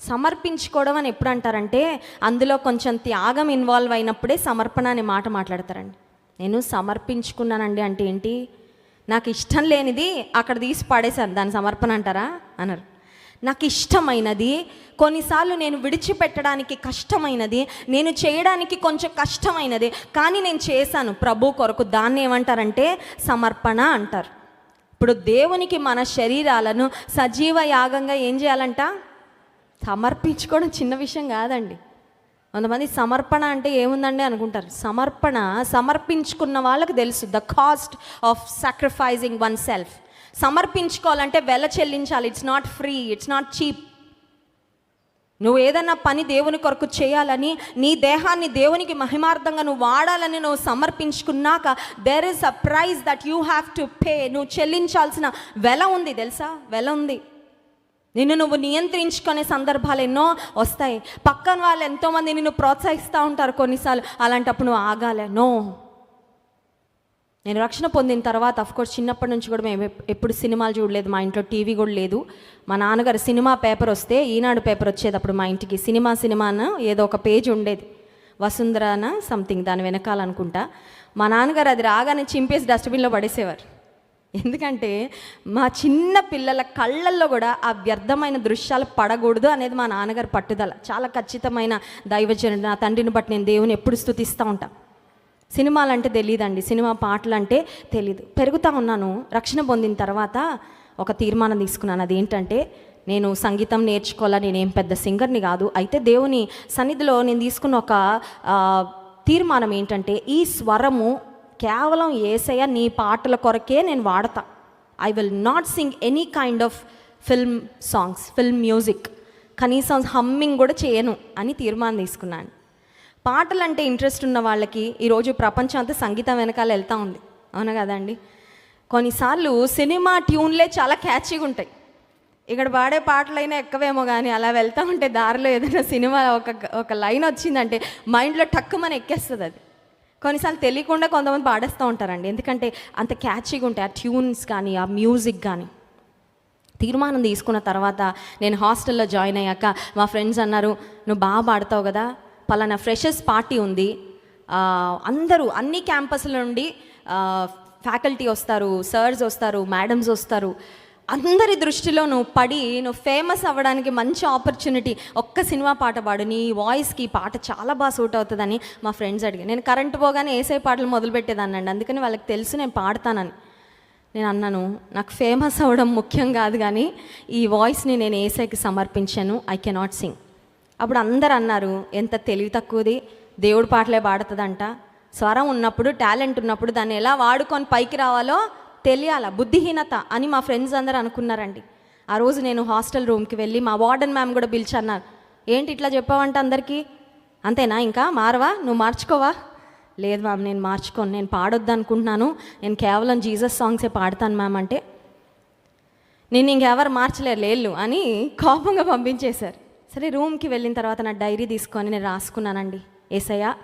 సమర్పించుకోవడం అని ఎప్పుడు అంటారంటే అందులో కొంచెం త్యాగం ఇన్వాల్వ్ అయినప్పుడే సమర్పణ అనే మాట మాట్లాడతారండి. నేను సమర్పించుకున్నానండి అంటే ఏంటి? నాకు ఇష్టం లేనిది అక్కడ తీసి పడేశాను దాని సమర్పణ అంటారా? అన్నారు నాకు ఇష్టమైనది కొన్నిసార్లు నేను విడిచిపెట్టడానికి కష్టమైనది నేను చేయడానికి కొంచెం కష్టమైనది కానీ నేను చేశాను. ప్రభు కొరకు దాన్ని ఏమంటారంటే సమర్పణ అంటారు. ఇప్పుడు దేవునికి మన శరీరాలను సజీవ యాగంగా ఏం చేయాలంట? సమర్పించుకోవడం చిన్న విషయం కాదండి. కొంతమంది సమర్పణ అంటే ఏముందండి అనుకుంటారు. సమర్పణ సమర్పించుకున్న వాళ్ళకి తెలుసు the cost of sacrificing oneself సమర్పించుకోవాలంటే వెల చెల్లించాలి. It's not free it's not cheap నువ్వు ఏదైనా పని దేవుని కొరకు చేయాలని నీ దేహాన్ని దేవునికి మహిమార్థంగా నువ్వు వాడాలని నువ్వు సమర్పించుకున్నాక there is a price that you have to pay నువ్వు చెల్లించాల్సిన వెల ఉంది తెలుసా? వెల ఉంది. నిన్ను నువ్వు నియంత్రించుకునే సందర్భాలు ఎన్నో వస్తాయి. పక్కన వాళ్ళు ఎంతోమంది నిన్ను ప్రోత్సహిస్తూ ఉంటారు కొన్నిసార్లు. అలాంటప్పుడు నువ్వు ఆగాలే. నో. నేను రక్షణ పొందిన తర్వాత అఫ్కోర్స్ చిన్నప్పటి నుంచి కూడా మేము ఎప్పుడు సినిమాలు చూడలేదు. మా ఇంట్లో టీవీ కూడా లేదు. మా నాన్నగారు సినిమా పేపర్ వస్తే ఈనాడు పేపర్ వచ్చేది అప్పుడు మా ఇంటికి సినిమా సినిమాన ఏదో ఒక పేజ్ ఉండేది. వసుంధరాన సంథింగ్ దాని వెనకాలనుకుంటా మా నాన్నగారు అది రాగానే చింపేసి డస్ట్బిన్లో పడేసేవారు. ఎందుకంటే మా చిన్న పిల్లల కళ్ళల్లో కూడా ఆ వ్యర్థమైన దృశ్యాలు పడకూడదు అనేది మా నాన్నగారు పట్టుదల. చాలా ఖచ్చితమైన దైవజనుడు నా తండ్రిని బట్టి నేను దేవుని ఎప్పుడు స్థుతిస్తూ ఉంటాను సినిమాలు అంటే తెలియదండి సినిమా పాటలు అంటే తెలీదు. పెరుగుతూ ఉన్నాను రక్షణ పొందిన తర్వాత ఒక తీర్మానం తీసుకున్నాను. అది ఏంటంటే నేను సంగీతం నేర్చుకోవాలా నేనేం పెద్ద సింగర్ని కాదు. అయితే దేవుని సన్నిధిలో నేను తీసుకున్న ఒక తీర్మానం ఏంటంటే ఈ స్వరము కేవలం ఏసయ్య నీ పాటల కొరకే నేను వాడతా. I will not sing any kind of film songs film music కనీసం హమ్మింగ్ కూడా చేయను అని తీర్మానం తీసుకున్నాను. పాటలు అంటే ఇంట్రెస్ట్ ఉన్న వాళ్ళకి ఈరోజు ప్రపంచం అంతా సంగీతం వెనకాల వెళ్తూ ఉంది. అవునా కదండి కొన్నిసార్లు సినిమా ట్యూన్లే చాలా క్యాచీగా ఉంటాయి. ఇక్కడ పాడే పాటలైనా ఎక్కవేమో కానీ అలా వెళ్తూ ఉంటే దారిలో ఏదైనా సినిమా ఒక ఒక లైన్ వచ్చిందంటే మైండ్లో టక్కుమని ఎక్కేస్తుంది అది. కొన్నిసార్లు తెలియకుండా కొంతమంది పాడేస్తూ ఉంటారండి. ఎందుకంటే అంత క్యాచీగా ఉంటాయి. ఆ ట్యూన్స్ కానీ ఆ మ్యూజిక్ కానీ. తీర్మానం తీసుకున్న తర్వాత నేను హాస్టల్లో జాయిన్ అయ్యాక మా ఫ్రెండ్స్ అన్నారు నువ్వు బాగా పాడతావు కదా. పలానా ఫ్రెషర్స్ పార్టీ ఉంది. అందరూ అన్ని క్యాంపస్ల నుండి ఫ్యాకల్టీ వస్తారు సర్స్ వస్తారు మేడమ్స్ వస్తారు. అందరి దృష్టిలో నువ్వు పడి నువ్వు ఫేమస్ అవ్వడానికి మంచి ఆపర్చునిటీ ఒక్క సినిమా పాట పాడు. నీ వాయిస్కి ఈ పాట చాలా బాగా సూట్ అవుతుందని మా ఫ్రెండ్స్ అడిగాను నేను కరెంట్ పోగానే ఏసే పాటలు మొదలుపెట్టేదాన్నండి అందుకని వాళ్ళకి తెలుసు నేను పాడతానని. నేను అన్నాను నాకు ఫేమస్ అవ్వడం ముఖ్యం కాదు కానీ ఈ వాయిస్ని నేను ఏసైకి సమర్పించాను. ఐ కెనాట్ సింగ్ అప్పుడు అందరు అన్నారు ఎంత తెలివి తక్కువది. దేవుడి పాటలే పాడుతుందంట. స్వరం ఉన్నప్పుడు టాలెంట్ ఉన్నప్పుడు దాన్ని ఎలా వాడుకొని పైకి రావాలో తెలియాల బుద్ధిహీనత అని మా ఫ్రెండ్స్ అందరూ అనుకున్నారండి. ఆ రోజు నేను హాస్టల్ రూమ్కి వెళ్ళి మా వార్డెన్ మ్యామ్ కూడా పిలిచి అన్నారు ఏంటి ఇట్లా చెప్పావంటే అందరికీ? అంతేనా? ఇంకా? మారవా? నువ్వు మార్చుకోవా? లేదు మ్యామ్ నేను మార్చుకోను. నేను పాడొద్దు అనుకుంటున్నాను నేను కేవలం జీసస్ సాంగ్సే పాడతాను మ్యామ్ అంటే నేను ఇంకెవరు మార్చలేరు లేళ్ళు అని కోపంగా పంపించేశారు. సరే రూమ్కి వెళ్ళిన తర్వాత నా డైరీ తీసుకొని నేను రాసుకున్నానండి. ఏసయ్య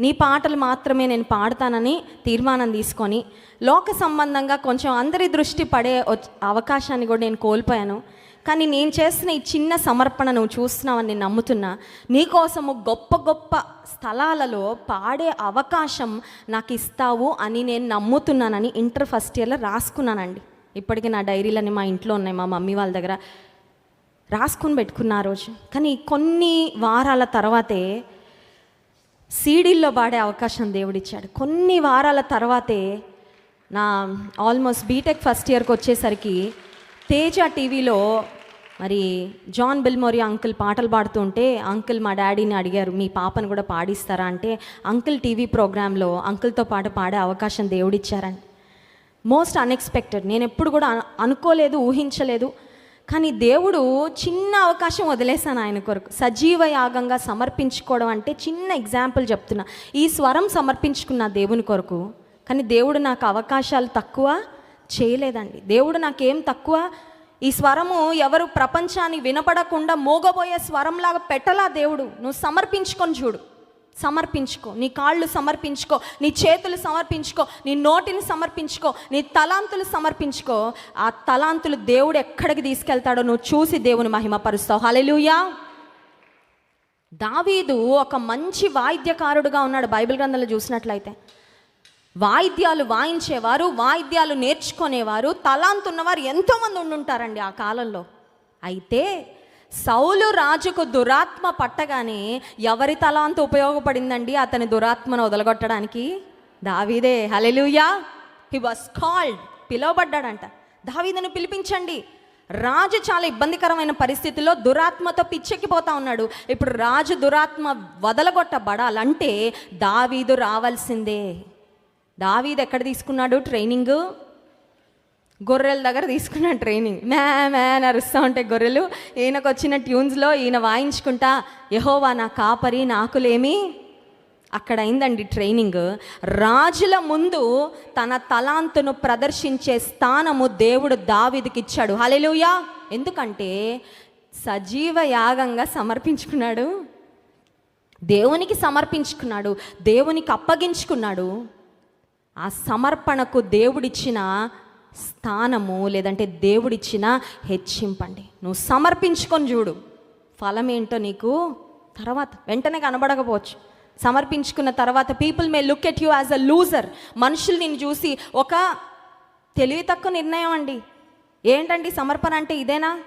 నీ పాటలు మాత్రమే నేను పాడతానని తీర్మానం తీసుకొని లోక సంబంధంగా కొంచెం అందరి దృష్టి పడే అవకాశాన్ని కూడా నేను కోల్పోయాను. కానీ నేను చేస్తున్న ఈ చిన్న సమర్పణ నువ్వు చూస్తున్నావని నేను నమ్ముతున్నా. నీకోసము గొప్ప గొప్ప స్థలాలలో పాడే అవకాశం నాకు ఇస్తావు అని నేను నమ్ముతున్నానని ఇంటర్ ఫస్ట్ ఇయర్లో రాసుకున్నానండి. ఇప్పటికీ నా డైరీలన్నీ మా ఇంట్లో ఉన్నాయి మా మమ్మీ వాళ్ళ దగ్గర. రాసుకుని పెట్టుకున్న ఆ రోజు. కానీ కొన్ని వారాల తర్వాతే సీడీల్లో పాడే అవకాశం దేవుడిచ్చాడు. కొన్ని వారాల తర్వాతే నా ఆల్మోస్ట్ బీటెక్ ఫస్ట్ ఇయర్కి వచ్చేసరికి తేజ టీవీలో మరి జాన్ బిల్మోరి అంకుల్ పాటలు పాడుతుంటే అంకుల్ మా డాడీని అడిగారు మీ పాపను కూడా పాడిస్తారా? అంటే అంకుల్ టీవీ ప్రోగ్రాంలో అంకుల్తో పాటు పాడే అవకాశం దేవుడిచ్చారని. Most unexpected. నేను ఎప్పుడు కూడా అనుకోలేదు ఊహించలేదు. కానీ దేవుడు చిన్న అవకాశం వదిలేశాను ఆయన కొరకు. సజీవ యాగంగా సమర్పించుకోవడం అంటే చిన్న ఎగ్జాంపుల్ చెప్తున్నా. ఈ స్వరం సమర్పించుకున్న దేవుని కొరకు. కానీ దేవుడు నాకు అవకాశాలు తక్కువ చేయలేదండి. దేవుడు నాకేం తక్కువ? ఈ స్వరము ఎవరు ప్రపంచాన్ని వినపడకుండా మోగబోయే స్వరంలాగా పెట్టలా దేవుడు? నువ్వు సమర్పించుకొని చూడు. సమర్పించుకో. నీ కాళ్ళు సమర్పించుకో. నీ చేతులు సమర్పించుకో. నీ నోటిని సమర్పించుకో. నీ తలాంతులు సమర్పించుకో. ఆ తలాంతులు దేవుడు ఎక్కడికి తీసుకెళ్తాడో నువ్వు చూసి దేవుని మహిమపరుస్తావు. హలెలుయా దావీదు ఒక మంచి వాయిద్యకారుడుగా ఉన్నాడు బైబిల్ గ్రంథంలో చూసినట్లయితే. వాయిద్యాలు వాయించేవారు వాయిద్యాలు నేర్చుకునేవారు తలాంతున్నవారు ఎంతోమంది ఉండుంటారండి ఆ కాలంలో. అయితే సౌలు రాజుకు దురాత్మ పట్టగానే ఎవరి తలాంత ఉపయోగపడిందండి అతని దురాత్మను వదలగొట్టడానికి? దావీదే. హలెలుయా హీ వాస్ కాల్డ్ పిలువబడ్డాడంట. దావీదును పిలిపించండి. రాజు చాలా ఇబ్బందికరమైన పరిస్థితిలో దురాత్మతో పిచ్చెక్కిపోతా ఉన్నాడు. ఇప్పుడు రాజు దురాత్మ వదలగొట్టబడాలంటే దావీదు రావాల్సిందే. దావీదు ఎక్కడ తీసుకున్నాడు? ట్రైనింగ్ గొర్రెల దగ్గర తీసుకున్నాడు ట్రైనింగ్ మ్యా మ్యా అని అరుస్తూ ఉంటాయి గొర్రెలు. ఈయనకు వచ్చిన ట్యూన్స్లో ఈయన వాయించుకుంటా యహోవా నా కాపరి నాకులేమి అక్కడ అయిందండి ట్రైనింగ్ రాజుల ముందు తన తలాంతును ప్రదర్శించే స్థానము దేవుడు దావిదికి ఇచ్చాడు. హలెలుయా ఎందుకంటే సజీవ యాగంగా సమర్పించుకున్నాడు. దేవునికి సమర్పించుకున్నాడు. దేవునికి అప్పగించుకున్నాడు. ఆ సమర్పణకు దేవుడిచ్చిన స్థానము లేదంటే దేవుడిచ్చిన హెచ్చింపండి. నువ్వు సమర్పించుకొని చూడు. ఫలం ఏంటో నీకు తర్వాత వెంటనే కనబడకపోవచ్చు. సమర్పించుకున్న తర్వాత people may look at you as a loser మనుషులు నిన్ను చూసి ఒక తెలివి తక్కువ నిర్ణయం అండి. ఏంటండి సమర్పణ అంటే ఇదేనా?